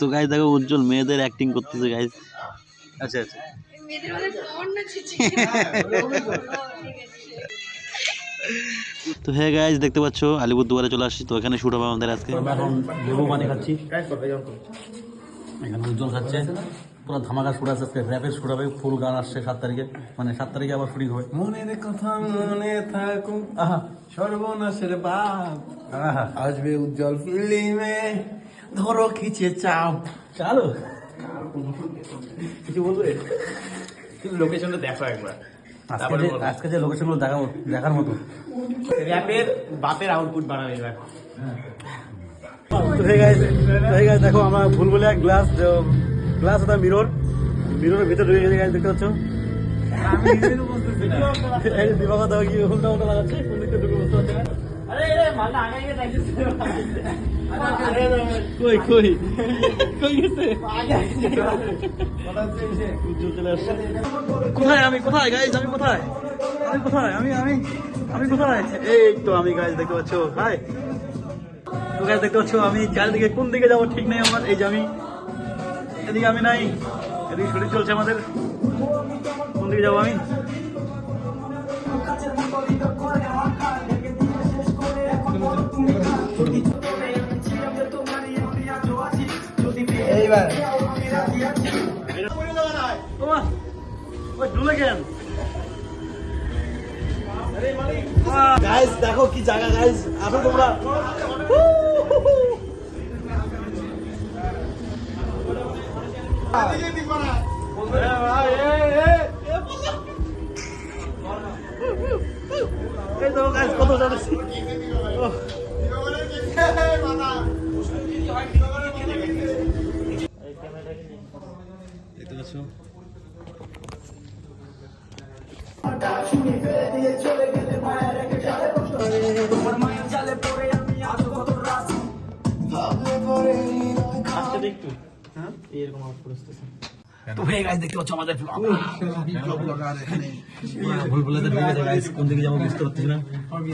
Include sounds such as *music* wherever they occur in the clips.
তো গাইজ দেখো উজ্জ্বল মেয়েদের অ্যাক্টিং করতেছে গাইজ আচ্ছা আচ্ছা। তো হ্যাঁ গাইজ দেখতে পাচ্ছ আলিপুর দুয়ারে চলে আসছি। তো এখানে শুট হবে আমাদের আজকে। এখন লেবু পানি খাচ্ছি। এখানে উজ্জ্বল খাচ্ছে। পুরো ধামাকা শুট আছে আজকে। র্যাপের শুট হবে ফুল গান আসছে সাত তারিখে। মানে সাত তারিখে আবার শুটিং হবে। মনের কথা মনে থাকুক। আহা সর্বনাশের বাপ। আসবে উজ্জ্বল ফিল্মে ধরো খিচে চাপ। চালো? কিছু বলবে লোকেশনটা দেখো একবার। আজকে যে লোকেশনগুলো দেখাবো দেখার মতো। র্যাপের বাপের আউটপুট বানাবে এবার। তো হে গাইস তো হে গাইস দেখো আমরা ভুল বলে এক গ্লাস গ্লাস ওটা মিরর মিররের ভিতরে ঢুকে গেছে দেখতে পাচ্ছ? কোন দিকে কোথায় আমি? কোথায় গাইস আমি কোথায়? আমি কোথায়? আমি আমি আমি কোথায়? এই আমি দেখতে পাচ্ছ। দেখতে পাচ্ছ, আমি চারিদিকে কোন দিকে যাব ঠিক নেই আমার। এই যে আমি এদিকে আমি নাই এদিকে শুটিং চলছে আমাদের। কোন দিকে যাব আমি? এইবার। তোমার ওই গাইস দেখো কি জায়গা গাইস আসো তোমরা এই দেখো গাইস কত জানাচ্ছি দেখতে পাচ্ছ তো হয়ে গাইস দেখতে পাচ্ছ আমাদের ভুল বলে তো ঢুকে গেছে গাইস কোন দিকে যাব বুঝতে পারছি না।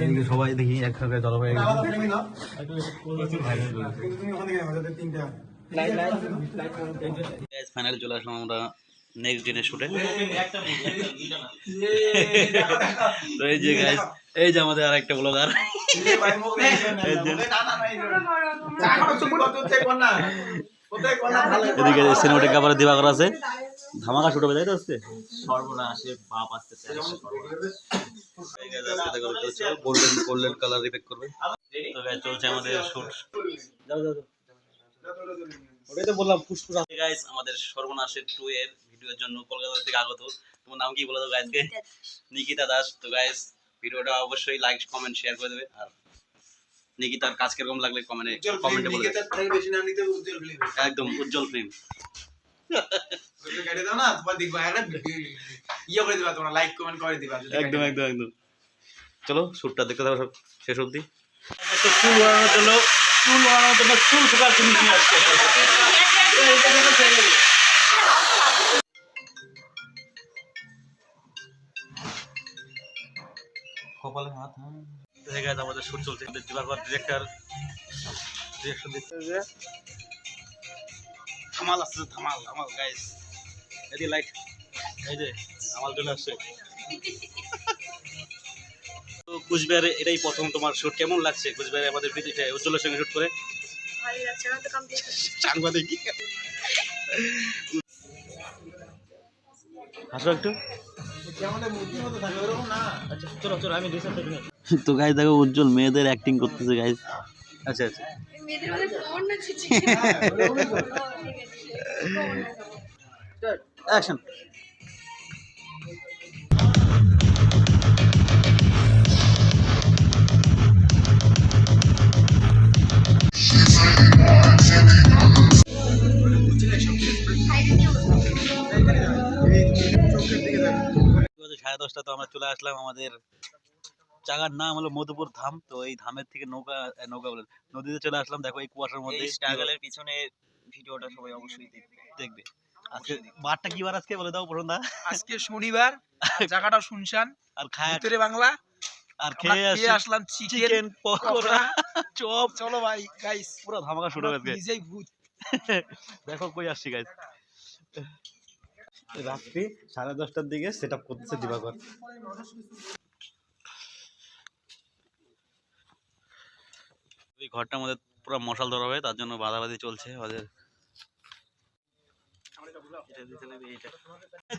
এদিকে সবাই দেখি একসাথে জল হয়ে গেছে। ফাইনালি চলে আসলাম আমরা নেক্সট দিনের শুটে তো এই যে গাইস এই যে আমাদের আরেকটা ব্লগার এদিকে সিনেমাটিক আছে। ধামাকা শুট হবে তাই তো আজকে? সর্বনাশে বাপ গোল্ডেন গোল্ডেন কালার রিপেক করবে। তো গাইস চলছে আমাদের শুট যাও যাও যাও। ওটাই তো বললাম ফুসফুস। আছে গাইস আমাদের সর্বনাশের টু এর ভিডিওর জন্য কলকাতা থেকে আগত। তোমার নাম কি বলে দাও গাইসকে নিকিতা দাস। তো গাইস ভিডিওটা অবশ্যই লাইক কমেন্ট শেয়ার করে দেবে। আর নিকিতার কাজ কীরকম লাগলে কমেন্টে কমেন্টে বলে দেবে। বেশি নাম নিতে উজ্জ্বল ফিল্ম একদম উজ্জ্বল ফিল্ম কেটে দাও না তোমার দেখবা একটা ইয়ে করে দিবা তোমরা লাইক কমেন্ট করে দিবা যদি একদম একদম একদম। চলো শ্যুটটা দেখতে থাকো সব শেষ অবধি। চুল বানানোর জন্য চুল বানানোর জন্য চুল শুকার জিনিস নিয়ে আসছে। কপালে হাত গেছে আমাদের শুট চলছে দিবাকর ডিরেক্টর ডিরেকশন দিচ্ছে। যে থামাল আসছে থামাল থামাল গাইস এদি লাইট এই যে আমার চলে আসছে। তো কুচবিহারে এটাই প্রথম তোমার শুট কেমন লাগছে কুচবিহারে আমাদের পৃথিবীতে উজ্জ্বলের সঙ্গে শুট করে? ভালো লাগছে না তো কমপ্লিট সাংবাদিক। হাসো একটু। আমাদের মতো থাকে ওরকম না। আচ্ছা চলো চলো আমি সাথে তো গাইস দেখো উজ্জ্বল মেয়েদের অ্যাক্টিং করতেছে গাইস আচ্ছা আচ্ছা। *laughs* অ্যাকশন সাড়ে দশটা তো আমরা চলে আসলাম আমাদের জায়গার নাম হলো মধুপুর ধাম। তো এই ধামের থেকে নৌকা নৌকা বলেন নদীতে চলে আসলাম। দেখো এই কুয়াশার মধ্যে স্ট্রাগলের পিছনে ভিডিওটা সবাই অবশ্যই দেখবে। দেখবে। আজকে বারটা কি বার আজকে বলে দাও প্রথম আজকে শনিবার আর *laughs* জায়গাটা শুনশান। আর খায় উত্তরে বাংলা। আর খেয়ে আসি আসলাম চিকেন পকোড়া। চপ। চলো ভাই গাইস পুরো ধামাকা শুরু হয়ে গেছে। নিজেই ভূত। *laughs* দেখো কই আসছি গাইজ রাত্রি সাড়ে দশটার দিকে সেট আপ করতেছে দিবাকর। এই ঘরটার মধ্যে পুরো মশাল ধরা হবে তার জন্য বাধাবাধি চলছে ওদের।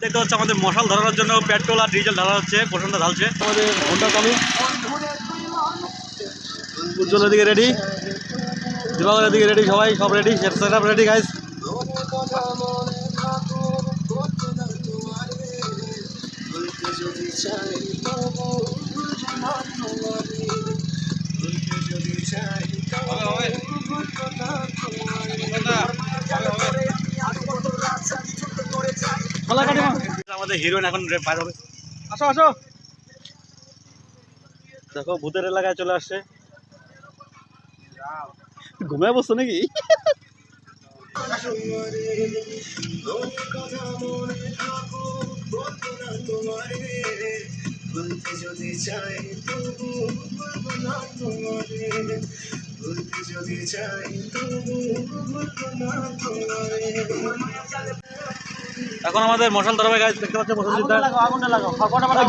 দেখতে হচ্ছে আমাদের মশাল ধরানোর জন্য পেট্রোল আর ডিজেল ঢালা হচ্ছে প্রচণ্ড ঢালছে। আমাদের ঘণ্টা চালু উজ্জ্বলের দিকে রেডি দিবাকরের দিকে রেডি সবাই, সব রেডি আপ রেডি গাইজ আমাদের হিরোইন এখন রে- বাইর হবে। আসো আসো। দেখো, ভূতের এলাকায় চলে আসছে। ঘুমায় বসছো নাকি? এখন আমাদের মশাল ধরাবে গাছ দেখতে পাচ্ছ মশাল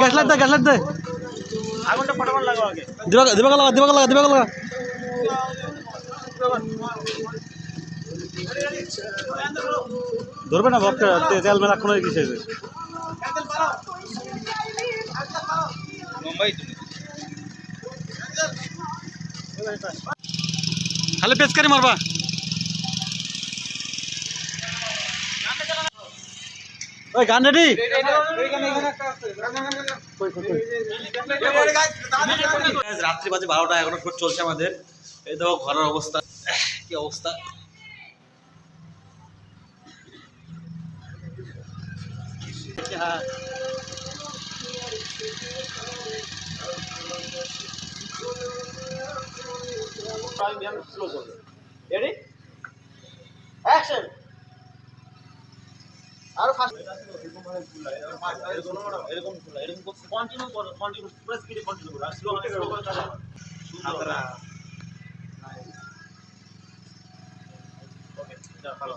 গ্যাস দে গ্যাস লাইট দে। আগুনটা ফটাফট লাগাও আগে। দিবাক দিবাক লাগা দিবাক লাগা দিবাক লাগা। ধরবে না ভক্ত তেল মেলা কোনো কিসে খালি পেচকারি মারবা। ওই গান রেডি রাত্রি বাজে বারোটা এখনও শুট চলছে আমাদের। এই দেখো ঘরের অবস্থা। কি অবস্থা? হ্যাঁ রেডি আরও ফাস্ট এরকম এরকম এরকম কন্টিনিউ করো কন্টিনিউ পুরো স্পিডে কন্টিনিউ করো স্লো স্লো করে চালাও সুন্দর ওকে যাও ভালো।